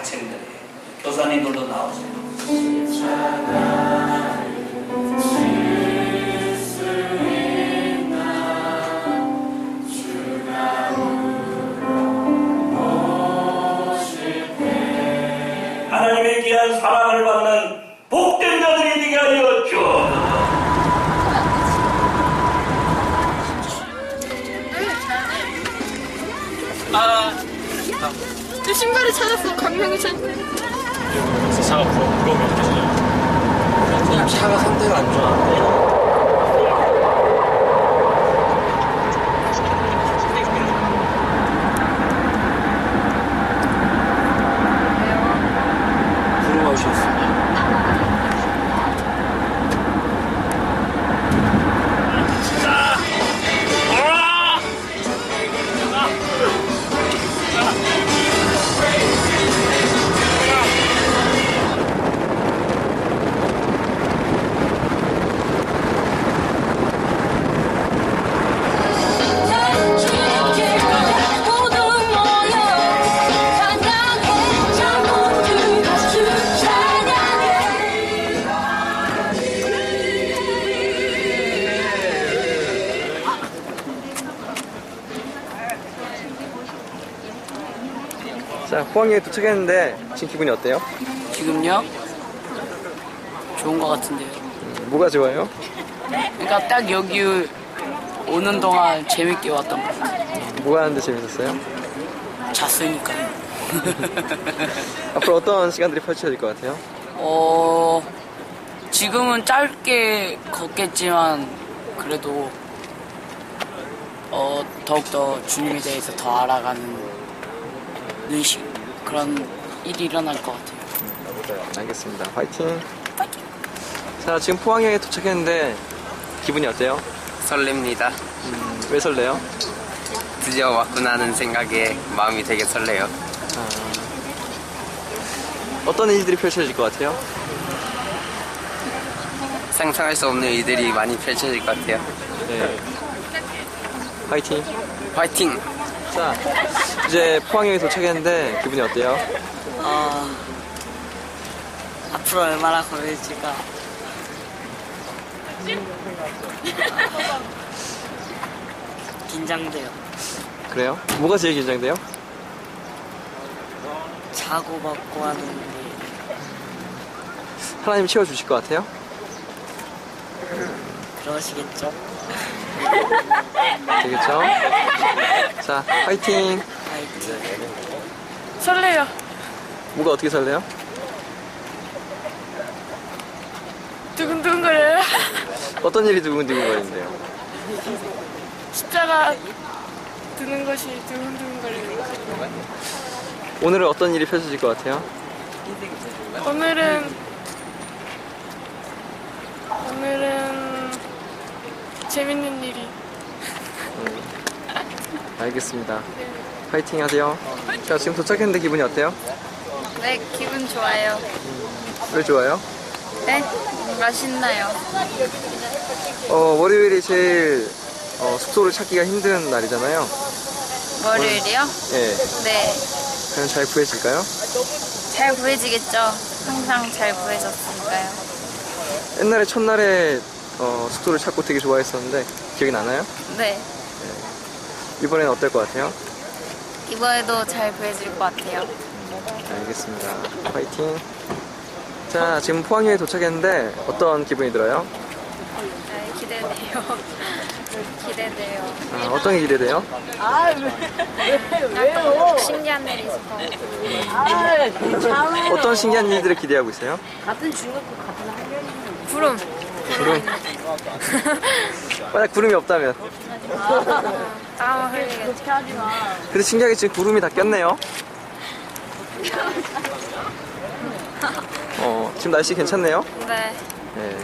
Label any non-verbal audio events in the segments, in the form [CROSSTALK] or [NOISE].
학생들이 교사님들도 나오세요. 하나님의 귀한 사랑을 받는 복된 자들 찾 차가 부러, 부러우면 생각해요? 그냥 차가 상태가 안 좋아. 포항에 도착했는데 지금 기분이 어때요? 지금요? 좋은 것 같은데요. 뭐가 좋아요? 그러니까 딱 여기 오는 동안 재밌게 왔던 것 같아요. 뭐가 하는데 재밌었어요? 잤으니까요. [LAUGHS] 앞으로 어떤 시간들이 펼쳐질 것 같아요? 어, 지금은 짧게 걷겠지만 그래도 어, 더욱더 주님에 대해서 더 알아가는 의식 그런 일이 일어날 것 같아요. 알겠습니다. 화이팅! 자, 지금 포항에 도착했는데 기분이 어때요? 설렙니다. 왜 설레요? 드디어 왔구나 하는 생각에 마음이 되게 설레요. 어떤 일들이 펼쳐질 것 같아요? 상상할 수 없는 일들이 많이 펼쳐질 것 같아요. 네. 화이팅! 화이팅! 자, 이제 포항에 도착했는데 기분이 어때요? 어, 앞으로 얼마나 걸릴지가 긴장돼요. 그래요? 뭐가 제일 긴장돼요? 자고 먹고 하는 게 하나님 채워주실 것 같아요? 그러시겠죠? 되겠죠? 자, 화이팅! 하여튼 설레요 뭐가 어떻게 설레요? 두근두근거려요 어떤 일이 두근두근거리는데요? 십자가 드는 것이 두근두근거리는 오늘은 어떤 일이 펼쳐질 것 같아요? 오늘은 오늘은 재밌는 일이 알겠습니다. 화이팅 하세요. 자, 지금 도착했는데 기분이 어때요? 네 기분 좋아요 왜 좋아요? 네 맛있나요 어, 월요일이 제일 어, 숙소를 찾기가 힘든 날이잖아요. 월요일이요? 예. 네 그럼 잘 구해질까요? 잘 구해지겠죠 항상 잘 구해졌으니까요 옛날에 첫날에 어, 숙소를 찾고 되게 좋아했었는데 기억이 나나요? 네 이번에는 어떨 것 같아요? 이번에도 잘 구해질 것 같아요 알겠습니다. 화이팅. 자, 지금 포항에 도착했는데 어떤 기분이 들어요? 네 기대돼요 [LAUGHS] 기대돼요 아, 어떤 게 기대돼요? 약간 신기한 일이 있을 것 같아요 어떤 신기한 일들을 기대하고 있어요? 구름 구름. 만약 구름이 없다면. 땀 흘리겠죠 근데 신기하게 지금 구름이 다 꼈네요. 어, 지금 날씨 괜찮네요. 네 네.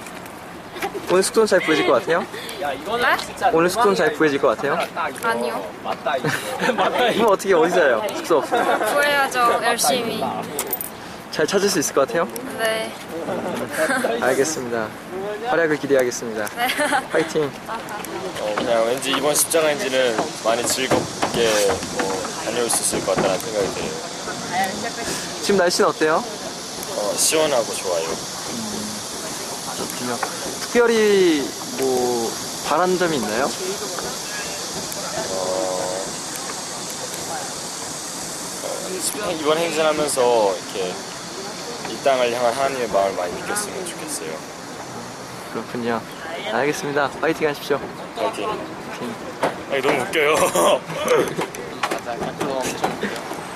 오늘 숙소는 잘 구해질 것 같아요? 네? 오늘 숙소는 잘 구해질 것 같아요? 아니요 그럼 [LAUGHS] 어떻게 어디서 해요? 숙소 없으면. 구해야죠 열심히 잘 찾을 수 있을 것 같아요? 네 알겠습니다. 활약을 기대하겠습니다. 네. [LAUGHS] 파이팅. 어, 그냥 왠지 이번 십자가인지는 많이 즐겁게 뭐 다녀올 수 있을 것 같다는 생각이 들어요. 지금 날씨는 어때요? 어, 시원하고 좋아요. 그렇군요. 특별히 뭐 바라는 점이 있나요? 이번 행진하면서 이렇게 이 땅을 향한 하나님의 마음을 많이 느꼈으면 좋겠어요. 그렇군요. 알겠습니다. 파이팅 하십시오. 파이팅. 아니 너무 웃겨요. [LAUGHS]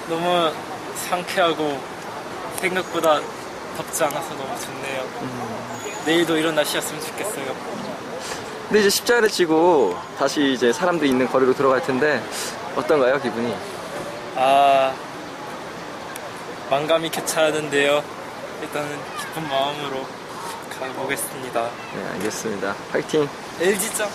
너무 상쾌하고 생각보다 덥지 않아서 너무 좋네요. 내일도 이런 날씨였으면 좋겠어요. 근데 이제 십자가를 지고 다시 이제 사람들이 있는 거리로 들어갈 텐데 어떤가요, 기분이? 아 만감이 교차하는데요. 일단은 기쁜 마음으로 가보겠습니다. 네, 알겠습니다. 파이팅. LG점.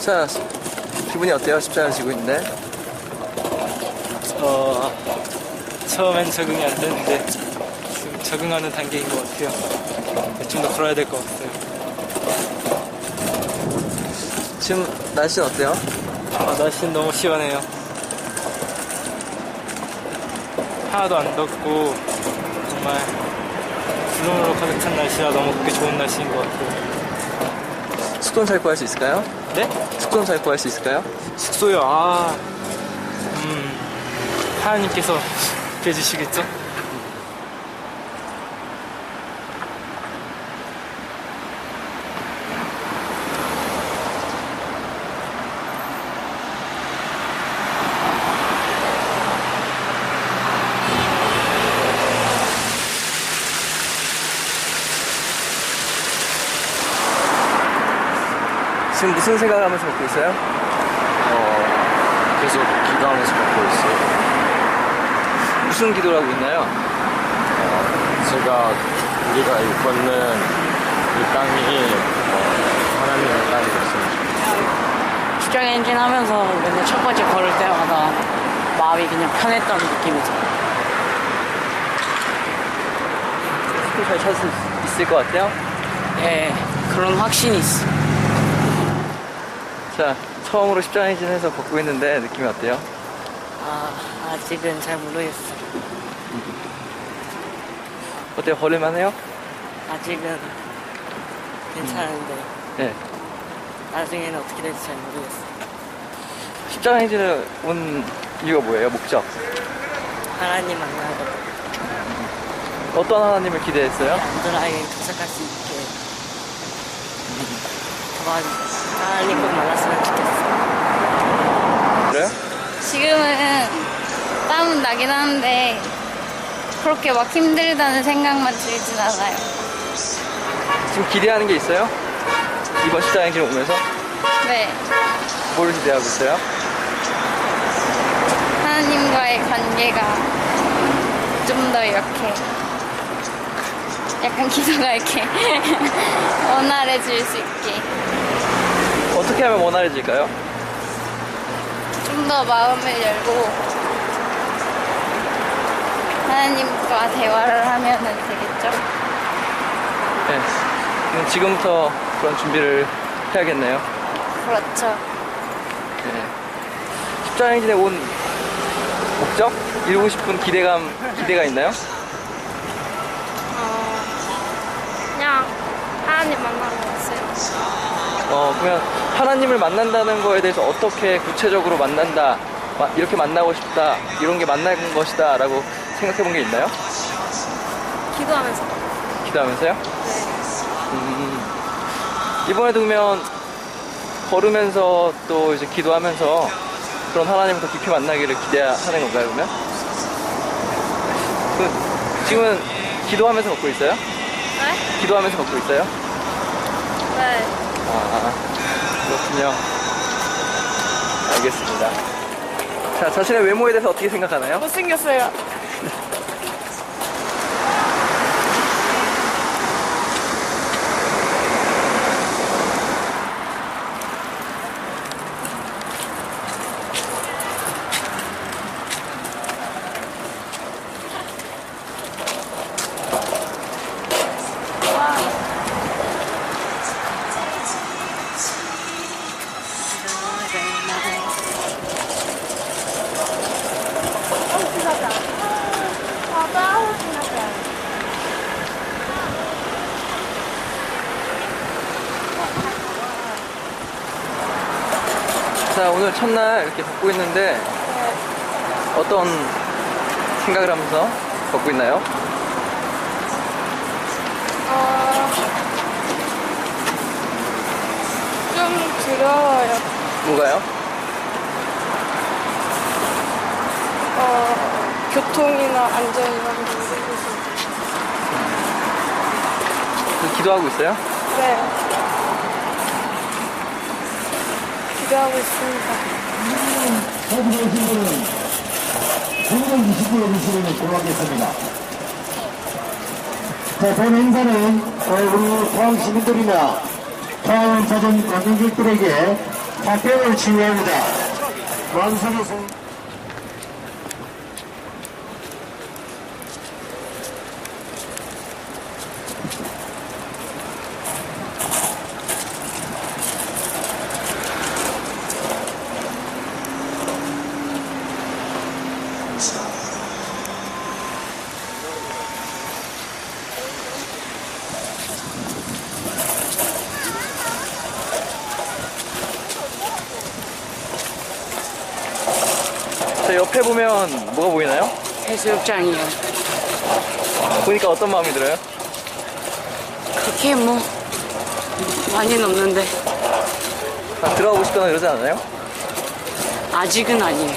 자, 기분이 어때요? 십자가를 지고 있는데? 어 처음엔 적응이 안 되는데 지금 적응하는 단계인 것 같아요. 좀 더 걸어야 될 것 같아요. 지금 날씨는 어때요? 아, 날씨는 너무 시원해요. 하나도 안 덥고 정말 구름으로 가득 찬 날씨라 너무 그게 좋은 날씨인 것 같아요. 숙소는 잘 구할 수 있을까요? 네? 숙소는 잘 구할 수 있을까요? 숙소요. 아, 음, 하나님께서 해주시겠죠? 지금 무슨 생각을 하면서 먹고 있어요? 계속 기도하면서 먹고 있어요. 무슨 기도를 하고 있나요? 제가 우리가 이 걷는 이 땅이 어, 하나님의 땅이 됐으면 좋겠어요. 출장 엔진 하면서 맨날 첫 번째 걸을 때마다 마음이 그냥 편했던 느낌이 들어요. 숙소 잘 찾을 수 있을 것 같아요? 예, 그런 확신이 있어. 자, 처음으로 십자가 행진해서 걷고 있는데 느낌이 어때요? 아, 아직은 잘 모르겠어. 어때요? 걸을만해요? 아직은 괜찮은데 네. 나중에는 어떻게 될지 잘 모르겠어. 십자가 행진을 온 이유가 뭐예요? 목적? 하나님 만나고 어떤 하나님을 기대했어요? 남들에게 도착할 수 있게 도와주 하나님 꼭 만났으면 좋겠어. 그래요? 지금은 땀은 나긴 하는데 그렇게 막 힘들다는 생각만 들진 않아요. 지금 기대하는 게 있어요? 이번 십자가 행진 오면서? 네. 뭘 기대하고 있어요? 하나님과의 관계가 좀 더 이렇게 약간 기도가 이렇게 [LAUGHS] 원활해질 수 있게 어떻게 하면 원활해질까요? 좀 더 마음을 열고 하나님과 대화를 하면 되겠죠? 네. 그럼 지금부터 그런 준비를 해야겠네요. 그렇죠. 네. 십자가 행진에 온 목적? 이루고 싶은 기대감, 기대가 있나요? 어, 그냥 하나님 만나러 왔어요. 어, 그러면 하나님을 만난다는 거에 대해서 어떻게 구체적으로 만난다, 마- 이렇게 만나고 싶다, 이런 게 만나는 것이다, 라고 생각해 본 게 있나요? 기도하면서. 기도하면서요? 음, 이번에도 그러면 걸으면서 또 이제 기도하면서 그런 하나님을 더 깊이 만나기를 기대하는 건가요, 그러면? 그, 지금은 기도하면서 걷고 있어요? 기도하면서 걷고 있어요? 네. 아, 그렇군요. 알겠습니다. 자, 자신의 외모에 대해서 어떻게 생각하나요? 못생겼어요. 자, 오늘 첫날 이렇게 걷고 있는데 어떤 생각을 하면서 걷고 있나요? 어, 좀 두려워요. 뭐가요? 어, 교통이나 안전 이런 부분에서. 기도하고 있어요? 네. 기대하고 있습니다. 해주신 분은 공동 29일 주시면 고맙겠습니다. 자, 본 행사는 어, 우리 포항 시민들이나 포항 자전 관광객들에게 화평을 치유합니다. 완성해서 자, 옆에 보면 뭐가 보이나요? 해수욕장이요. 보니까 어떤 마음이 들어요? 그렇게 뭐 많이는 없는데 아, 들어가고 싶거나 그러지 않아요? 아직은 아니에요.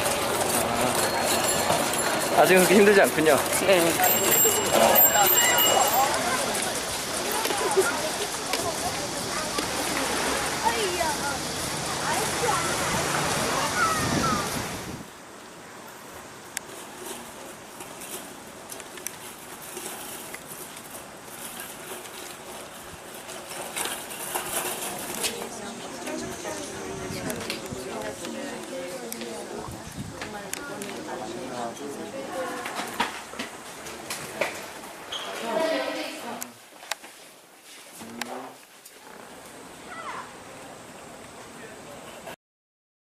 아직은 그렇게 힘들지 않군요. 네.